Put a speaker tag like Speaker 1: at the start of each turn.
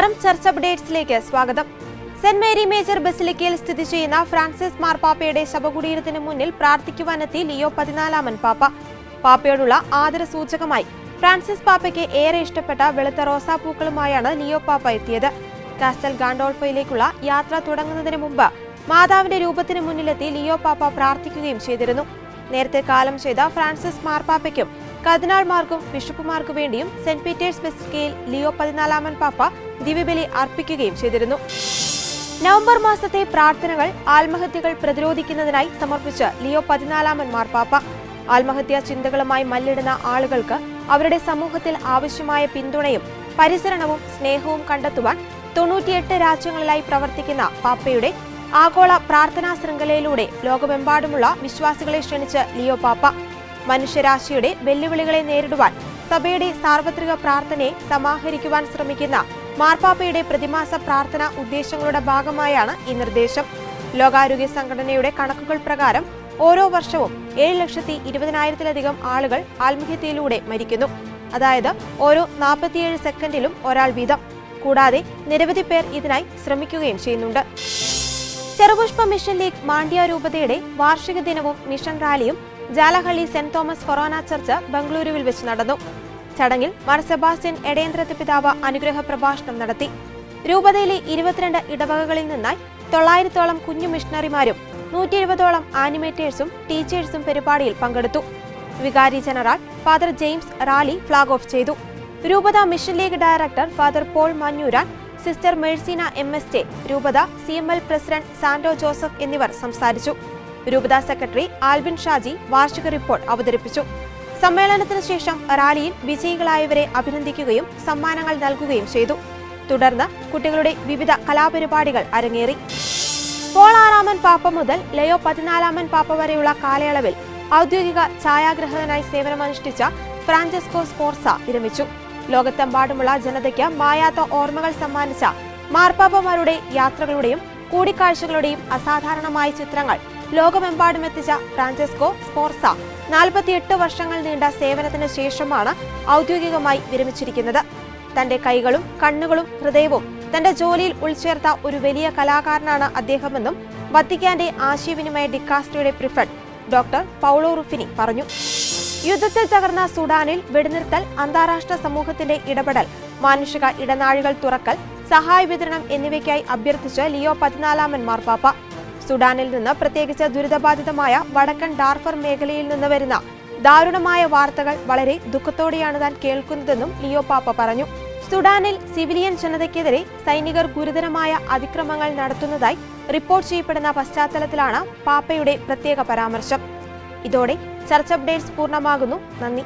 Speaker 1: നമസ്കാരം. ചർച്ച അപ്ഡേറ്റ്സിലേക്ക് സ്വാഗതം. സെന്റ് മേരി മേജർ ബസിലിക്കയിൽ സ്ഥിതി ചെയ്യുന്ന ഫ്രാൻസിസ് മാർപ്പാപ്പയുടെ ശവകുടീരത്തിന് മുന്നിൽ പ്രാർത്ഥിക്കുവാനെത്തി ലിയോ പതിനാലാമൻ പാപ്പ. പാപ്പയോടുള്ള ആദര സൂചകമായി ഫ്രാൻസിസ് പാപ്പയ്ക്ക് ഏറെ ഇഷ്ടപ്പെട്ട വെളുത്ത റോസാപ്പൂക്കളുമായാണ് ലിയോ പാപ്പ എത്തിയത്. കാസ്റ്റൽ ഗാണ്ടോൾഫോയിലേക്കുള്ള യാത്ര തുടങ്ങുന്നതിന് മുമ്പ് മാതാവിന്റെ രൂപത്തിന് മുന്നിലെത്തി ലിയോ പാപ്പ പ്രാർത്ഥിക്കുകയും ചെയ്തിരുന്നു. നേരത്തെ കാലം ചെയ്ത ഫ്രാൻസിസ് മാർപ്പാപ്പയ്ക്കും കർദിനാൾമാർക്കും ബിഷപ്പുമാർക്കു വേണ്ടിയും സെന്റ് പീറ്റേഴ്സ് ബെസിലിക്കയിൽ ലിയോ പതിനാലാമൻ പാപ്പ ദിവ്യബലി അർപ്പിക്കുകയും ചെയ്തിരുന്നു. നവംബർ മാസത്തെ പ്രാർത്ഥനകൾ ആത്മഹത്യകൾ പ്രതിരോധിക്കുന്നതിനായി സമർപ്പിച്ച് ലിയോ പതിനാലാമൻ മാർപ്പാപ്പ. ആത്മഹത്യാ ചിന്തകളുമായി മല്ലിടുന്ന ആളുകൾക്ക് അവരുടെ സമൂഹത്തിൽ ആവശ്യമായ പിന്തുണയും പരിസരണവും സ്നേഹവും കണ്ടെത്തുവാൻ തൊണ്ണൂറ്റിയെട്ട് രാജ്യങ്ങളിലായി പ്രവർത്തിക്കുന്ന പാപ്പയുടെ ആഗോള പ്രാർത്ഥനാ ശൃംഖലയിലൂടെ ലോകമെമ്പാടുമുള്ള വിശ്വാസികളെ ക്ഷണിച്ച് ലിയോ പാപ്പ. മനുഷ്യരാശിയുടെ വെല്ലുവിളികളെ നേരിടുവാൻ സഭയുടെ സാർവത്രിക പ്രാർത്ഥനയെ സമാഹരിക്കുവാൻ ശ്രമിക്കുന്ന മാർപ്പാപ്പയുടെ പ്രതിമാസ പ്രാർത്ഥന ഉദ്ദേശങ്ങളുടെ ഭാഗമായാണ് ഈ നിർദ്ദേശം. ലോകാരോഗ്യ സംഘടനയുടെ കണക്കുകൾ പ്രകാരം ഓരോ വർഷവും ഏഴ് ലക്ഷത്തി ഇരുപതിനായിരത്തിലധികം ആളുകൾ ആത്മഹത്യയിലൂടെ മരിക്കുന്നു. അതായത് ഓരോ നാൽപ്പത്തിയേഴ് സെക്കൻഡിലും ഒരാൾ വീതം. കൂടാതെ നിരവധി പേർ ഇതിനായി ശ്രമിക്കുകയും ചെയ്യുന്നുണ്ട്. ചെറുപുഷ്പ മിഷൻ ലീഗ് മാണ്ഡ്യ രൂപതയുടെ വാർഷിക ദിനവും മിഷൻ റാലിയും ജാലഹള്ളി സെന്റ് തോമസ് ഫൊറോന ചർച്ച് ബംഗളൂരുവിൽ വെച്ച് നടന്നു. ചടങ്ങിൽ മാർ സെബാസ്റ്റ്യൻ എടേന്ദ്രത്തെ പിതാവ് അനുഗ്രഹ പ്രഭാഷണം നടത്തി. രൂപതയിലെ ഇരുപത്തിരണ്ട് ഇടവകകളിൽ നിന്നായി തൊള്ളായിരത്തോളം കുഞ്ഞു മിഷണറിമാരും നൂറ്റി എഴുപതോളം ആനിമേറ്റേഴ്സും ടീച്ചേഴ്സും പരിപാടിയിൽ പങ്കെടുത്തു. വികാരി general father James rally flag off ചെയ്തു. രൂപത mission league director father Paul Manjooran sister Merseena M S J രൂപത C M L president Santo Joseph എന്നിവർ സംസാരിച്ചു. രൂപത സെക്രട്ടറി ആൽബിൻ ഷാജി വാർഷിക റിപ്പോർട്ട് അവതരിപ്പിച്ചു. സമ്മേളനത്തിന് ശേഷം റാലിയിൽ വിജയികളായവരെ അഭിനന്ദിക്കുകയും സമ്മാനങ്ങൾ നൽകുകയും ചെയ്തു. തുടർന്ന് കുട്ടികളുടെ വിവിധ കലാപരിപാടികൾ അരങ്ങേറി. പോൾ ആറാമൻ പാപ്പ മുതൽ ലയോ പതിനാലാമൻ പാപ്പ വരെയുള്ള കാലയളവിൽ ഔദ്യോഗിക ഛായാഗ്രഹകനായി സേവനമനുഷ്ഠിച്ച ഫ്രാഞ്ചസ്കോ സ്പോർസ വിരമിച്ചു. ലോകത്തെമ്പാടുമുള്ള ജനതയ്ക്ക് മായാത്ത ഓർമ്മകൾ സമ്മാനിച്ച മാർപ്പാപ്പമാരുടെ യാത്രകളുടെയും കൂടിക്കാഴ്ചകളുടെയും അസാധാരണമായ ചിത്രങ്ങൾ ലോകമെമ്പാടും എത്തിച്ച ഫ്രാഞ്ചസ്കോ സ്പോർസ. നാൽപ്പത്തിയെട്ട് വർഷങ്ങൾ നീണ്ട സേവനത്തിന് ശേഷമാണ് ഔദ്യോഗികമായി വിരമിച്ചിരിക്കുന്നത്. തന്റെ കൈകളും കണ്ണുകളും ഹൃദയവും തന്റെ ജോലിയിൽ ഉൾച്ചേർത്ത ഒരു വലിയ കലാകാരനാണ് അദ്ദേഹമെന്നും വത്തിക്കാന്റെ ആശയവിനിമയ ഡിക്കാസ്ട്രിയുടെ പ്രിഫഡ് ഡോക്ടർ പൗളോ റുഫിനി പറഞ്ഞു. യുദ്ധത്തിൽ തകർന്ന സുഡാനിൽ വെടിനിർത്തൽ അന്താരാഷ്ട്ര സമൂഹത്തിന്റെ ഇടപെടൽ മാനുഷിക ഇടനാഴികൾ തുറക്കൽ സഹായ വിതരണം എന്നിവയ്ക്കായി അഭ്യർത്ഥിച്ച് ലിയോ പതിനാലാമൻ മാർപ്പാപ്പ. സുഡാനിൽ നിന്ന് പ്രത്യേകിച്ച് ദുരിതബാധിതമായ വടക്കൻ ഡാർഫർ മേഖലയിൽ നിന്ന് വരുന്ന ദാരുണമായ വാർത്തകൾ വളരെ ദുഃഖത്തോടെയാണ് താൻ കേൾക്കുന്നതെന്നും ലിയോ പാപ്പ പറഞ്ഞു. സുഡാനിൽ സിവിലിയൻ ജനതയ്ക്കെതിരെ സൈനികർ ഗുരുതരമായ അതിക്രമങ്ങൾ നടത്തുന്നതായി റിപ്പോർട്ട് ചെയ്യപ്പെടുന്ന പശ്ചാത്തലത്തിലാണ് പാപ്പയുടെ പ്രത്യേക പരാമർശം. ഇതോടെ ചർച്ച അപ്ഡേറ്റ്സ് പൂർണമാകുന്നു. നന്ദി.